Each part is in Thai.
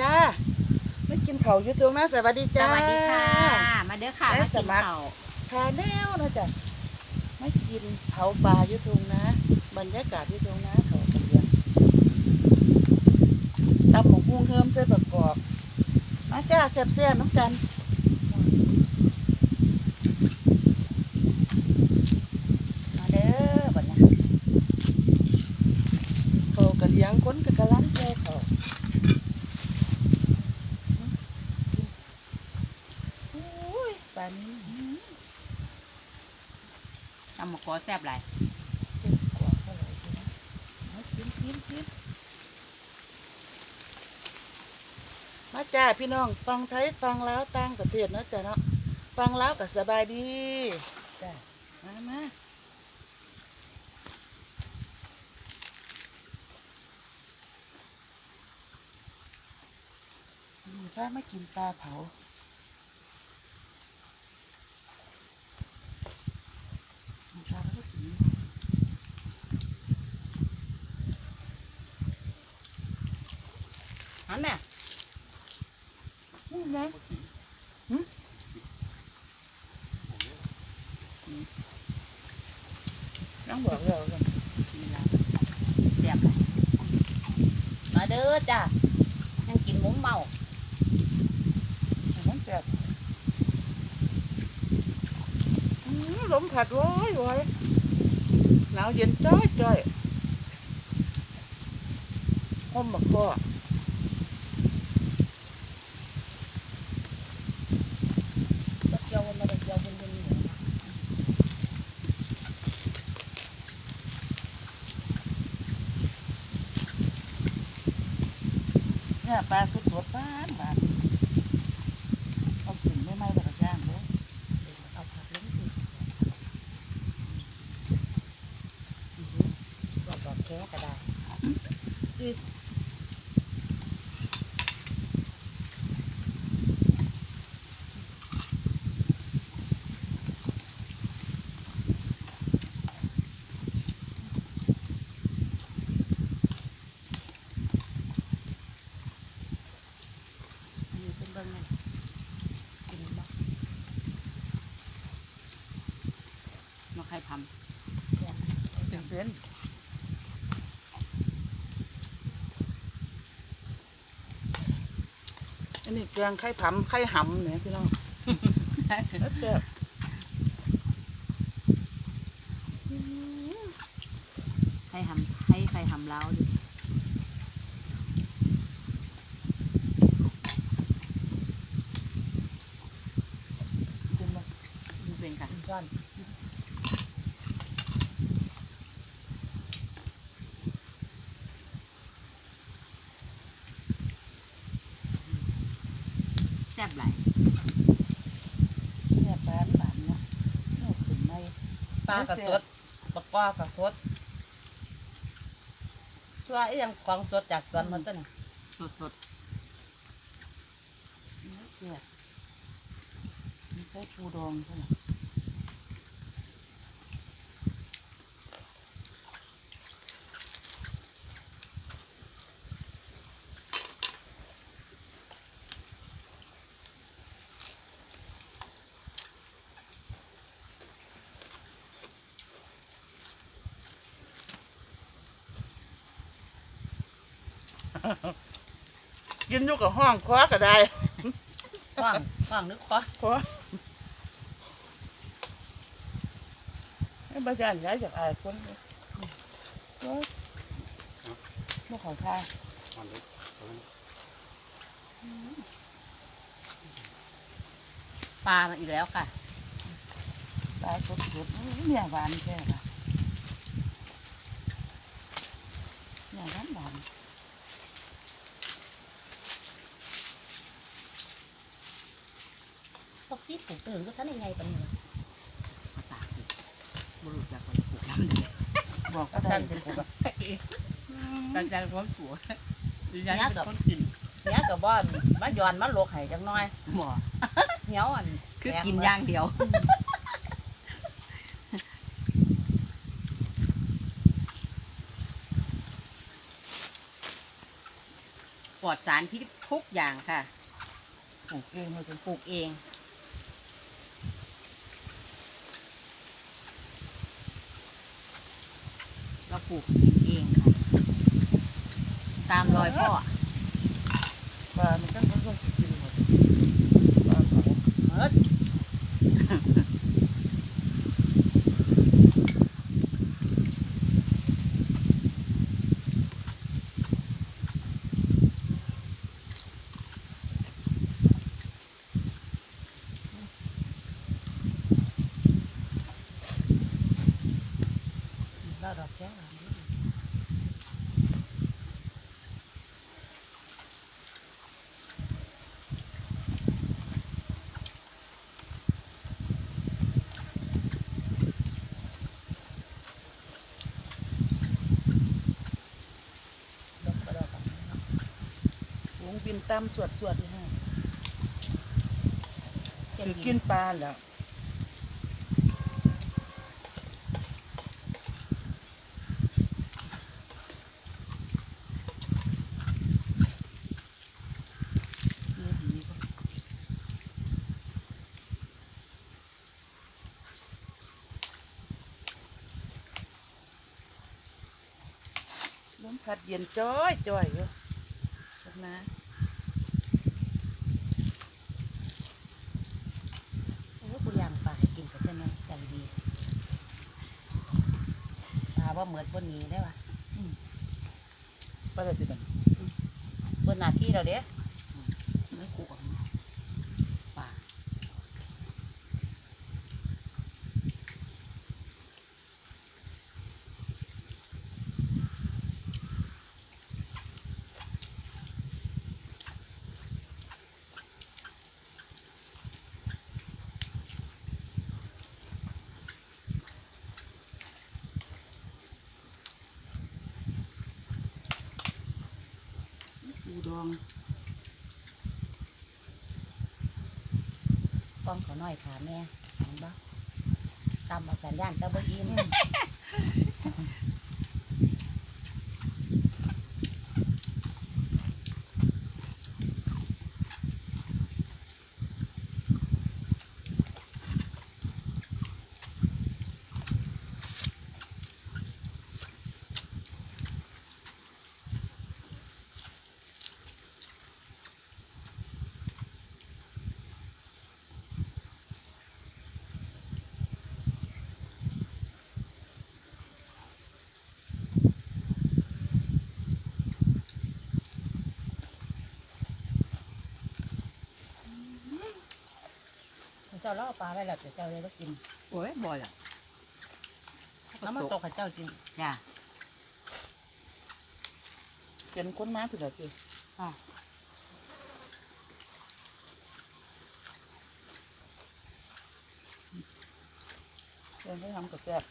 จ้าไม่กินเขาวอยู่ตรงนะสวัสดีสจ้าวัสดีค่ะ มาเด้อค่ะได้มาสกินมัครข้าวทาแนวนะจ๊ะไม่กินเผาปลาอยู่ตรงนะ บรรยากาศอยู่ตรงนะเขากระเลียงตำหมกฮุ้งเฮิมใส่ประกอบมาจ้าแซ่บๆน้ำกัน มาเด้อบัดนี้ เขากระเลียงคนกับกระลันแก่เขาโอ้ยปลานี้ ตำหมกกอ แซ่บหลายเจ็บกว่าเท่าไหร่ทีนะเอากินกินกินมาจ้าพี่น้องฟังไทยฟังลาวต่างประเทศเนาะจ้ะเนาะฟังลาวก็สบายดีจ้ามามาอืมถ้าไม่กินปลาเผา ปลาก็กิน หัน แม่นี่นะหึน้องบอกเรากันนี่ละแซ่บหลายมาเด้อจ้ายังกินหมุ้งเมามันแบบอื้อลมผัดโว้ยโว้ยหนาวเย็นจ้อยจ้อยห้มบักข้อบักเจียวมาบักเจียวเป็นเป็นหมูเนี่ยปลาสดๆบ้านบาทเอากินไม่ไหม้แล้วก็ย่างเลยเอาผักลงสิก็ดอกแค่ก็ได้ อันนี้เป็นเบิ้งนั่นกินบ่มาใครทำเป็นเป็นอันนี้แกงไข่ผำไข่หำเนี่ยพี่น้องแล้วเจ็บใครทำให้ใครทำเล้าดิ กินมา มัน เป็นกันกินก้อนแซ่บหลายเนี่ยปลาหวานเนาะเอาขึ้นไม่ปลากระสดปลาปลากระสดชัวไอ้ยังของสดจากสวนมันต้นน่ะสดสดเนื้อเสียบมีไส้ปูดองเท่านั้น กินอยู่กับห้องคว้าก็ได้ขว้างขว้างนึกคว้าคว้าให้บาจานย้ายจากอายคนเลยคว้าไม่ขอทานปลามาอีกแล้วค่ะ ตายสดสดๆอื้อเนี่ยหวานแค่ละเนี่ยหวานหวาน พวกซีผูกตื่นก็ท่านยังไงปะเนี่ยมาตากอยู่บุรุษจากคนปลูกน้ำเลยบอกก็ก็ได้ท่านเป็นคนกันใจคนสวยดิฉันเป็นคนกินเนี้ยกับว่ามาย้อนมาโลกไห้จังน้อยหมอเนี้ยวอันคือกินอย่างเดียวมปลอดสารพิษทุกอย่างค่ะ ปลูกเองเลยจ้ะปลูกเอง เรา ปลูกเองค่ะ ตามรอยพ่อปลามันตั้งมันต้องกินหมดปลาเขาเมิดเราดอกแก้วหลังนี้ ดอกกระดอกปลูกบินตามสวดสวดนี่ฮะคือกินปลาแล้วลมพัดเย็นจ้อยจ้อยอยู่สักนะ โอ้กูย่างปลาให้กินกับเจ้าแม่ใจดีปลา ว่าเหมือนบนนี้ได้ปะปลาอะไรติดกัน บนหน้าที่เราเด้ไม่กูกับปลา ปูด องป้องเขาน้อยค่ะแม่เห็นปะตามมาสัญญาณตะบะอิน จ้าเล่าปลาไว้แล้วแต่เจ้าเลยก็กินโอ้ยบ่อยอะแล้วมันตกให้เจ้ากินจ้ะเป็นคนมาคืออะไรคืออะเป็นให้ทำกับแซ่บ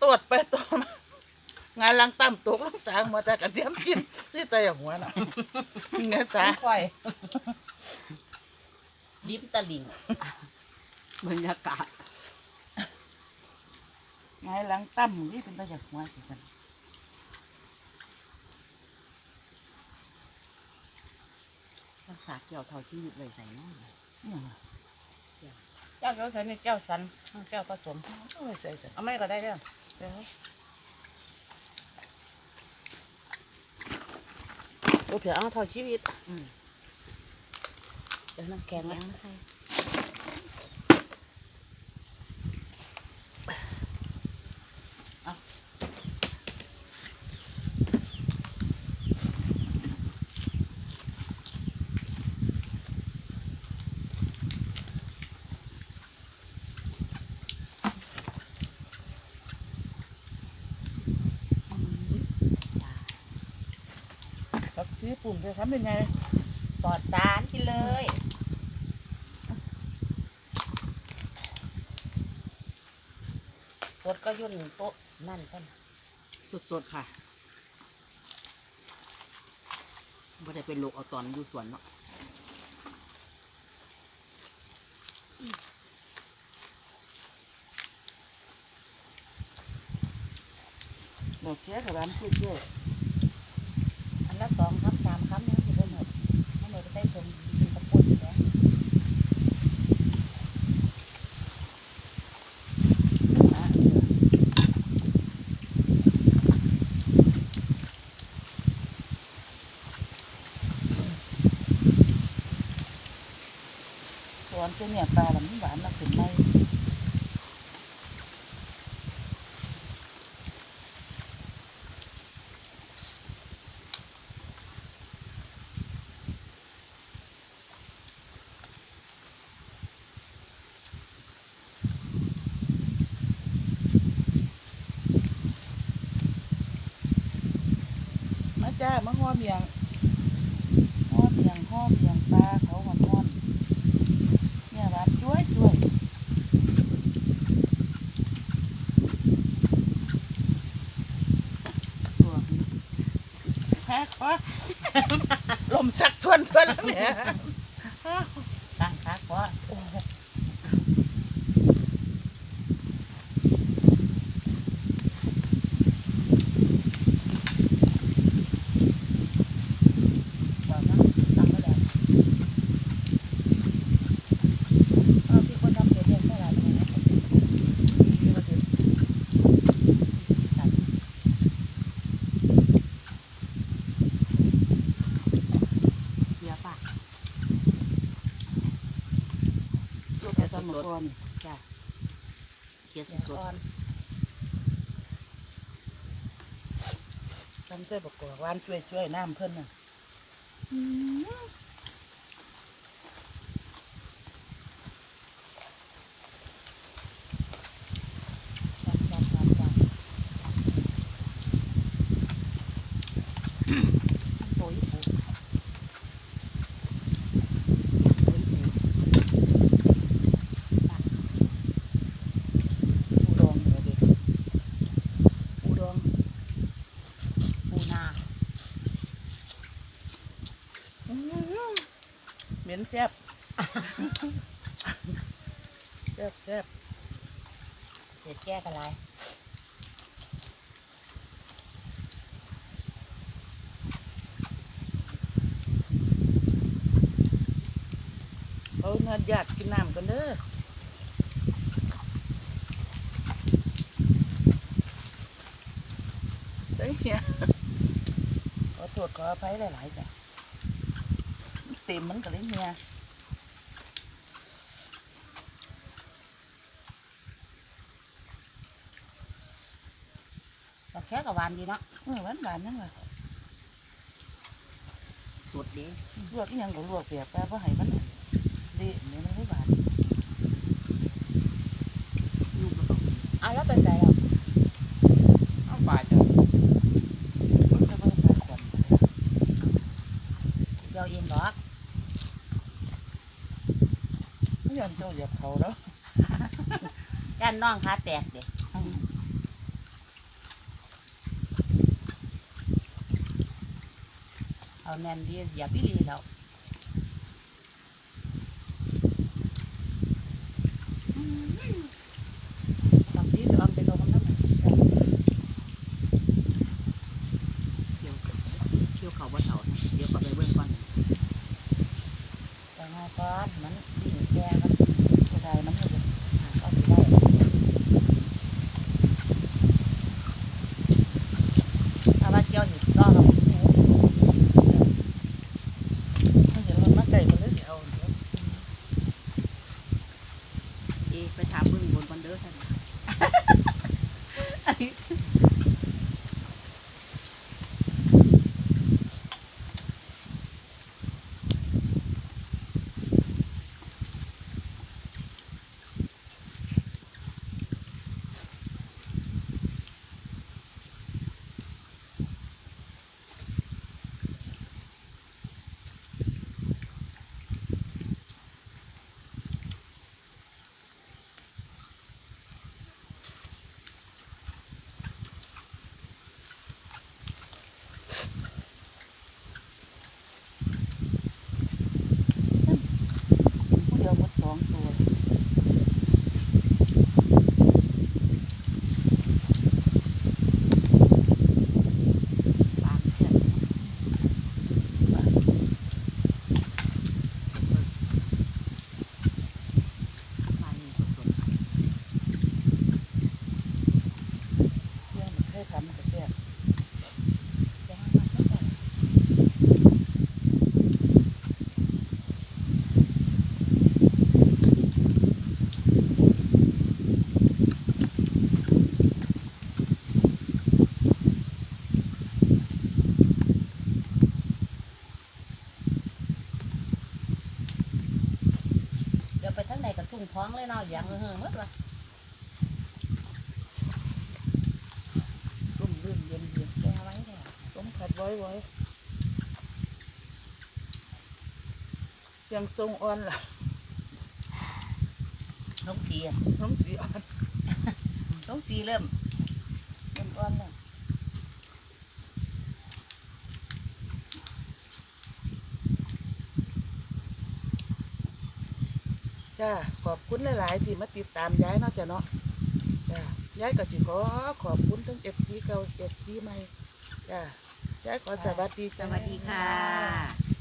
ตรวจไปตรวจมา งานลังต่ำตกลังสางมาแต่กระเทียมกินนี่แต่อย่างหัวน่ะเงี้ยสาค่อยลิ้มตะลิงบรรยากาศงานลังต่ำนี่เป็นแต่อย่างหัวคือกันรักษาเกี่ยวเท่าชีวิตเลยใส่น้องเนี่ยนะเจ้าเจ้าใส่ในแก้วสันแก้วผสมเอาไว้ใส่ใส่เอาไม่ก็ได้เด้อ แล้ว โอ้ เผื่อเอาเท่าชีวิตอืมเดี๋ยวน้ำแกงแกนะงใส่ ปุ่มจะทำเป็นไงปลอดสารกินเลยสดก็ยุ่นโต๊ะนั่นต้นสดๆค่ะไม่ได้เป็นโรคเอาตอนอยู่สวนเนาะดอกแค่กับร้านเจ๊เจ๊อัน ละสองคำสามคำเนี่ยคือหมดให้หมดไปใส่ถุงกินกระปุกอยู่แล้วอะเดี๋ยวสวนเจ้าเนี่ยปลาละมันหวานมาขึ้นใน มาจ้ามาห่อเมียงห่อเมียงห่อเมียงปลาเขาหอมหอนๆเนี่ยหวานจ้วยจ้วยตัวนี้แฮกวะลมสักทวนทวนแล้วเนี่ย ตั้งคักเพราะ โอ้โห บอกนะตั้งก็แล้วเอาที่คนทำเสียเรียกเท่าไหร่เนี่ยนะ นี่มาถึง เสียปาก ลูกจะทำมาก่อน เขีย เสียสดอ่อนทำใจบอกว่าหวานช่วยช่วยๆน้ำเพิ่นน่ะ จับจับจับจับ โอ้ยโอ้ยปูดองเหรอเด็กปูดอง ปูนา อื้อหือเหม็นแซ่บแซ่บแซ่บเสียแก้กันไรเขาเนื้อญาติกินน้ำกันเด้อเฮ้ยเนี่ยขอโทษขออภัยหลายๆจ้ะ เต็มมันก็เลยเนี่ยดอกแค่กับหวานดีเนาะเออหวานหวานๆนั่นแหละ สดดี ลวกอีห ยังก็ลวกแบบแปลว่าให้มันเละเนี่ยมันไม่หวานลูกก็ต้องเอาแล้วไปใส่แล้วเอาปลาจะมันจะไม่ได้ขวัญเดี๋ยวเองดอกไม่ยอมเจ้าเหยียบเขาแล้วก้านน้องขาแตกเด็กเอาแน่นดีอย่าพี่ลีแล้วบักซีเดี๋ยวเอาไปลงน้ำมันเคี่ยวเคี่ยวเขาบ่เต่านะเดี๋ยวก็ไปเบิ่งก่อนแต่งาก้อนมันดิ่ง แกมันก็ได้มันเลย เอาไปได้ถ้าว่าเจียวอยู่รอเรา ไม่เห็นมันมาไก่มันเลยสิเอาเดี๋ยว เอะไปถามเบิ่งบนบันเด้อท่าน ม คำก็แซ่บ จะให้มันเข้าใจ เดี๋ยวไปทั้งในกับทุ่งท้องเลยเนาะอย่างเฮือหมดวะ ร่มรื่นเย็นเย็น แกไว้แล้ว ต้มผัด ไว้ไว้เสียงทรงอ่อนล่ะลงสีอะน้ำสีอ่อนลงสีเริ่มเริ่มอ่อนแล้วจ้าขอบคุณหลายๆที่มาติดตามย้ายเนาะจ้ะเนาะจ้าย้ายก็สิขอขอบคุณทั้งเอฟซีเก่าเอฟซีใหม่จ้า ย้ายขอสวัสดีสจ้า วัสดีค่ะ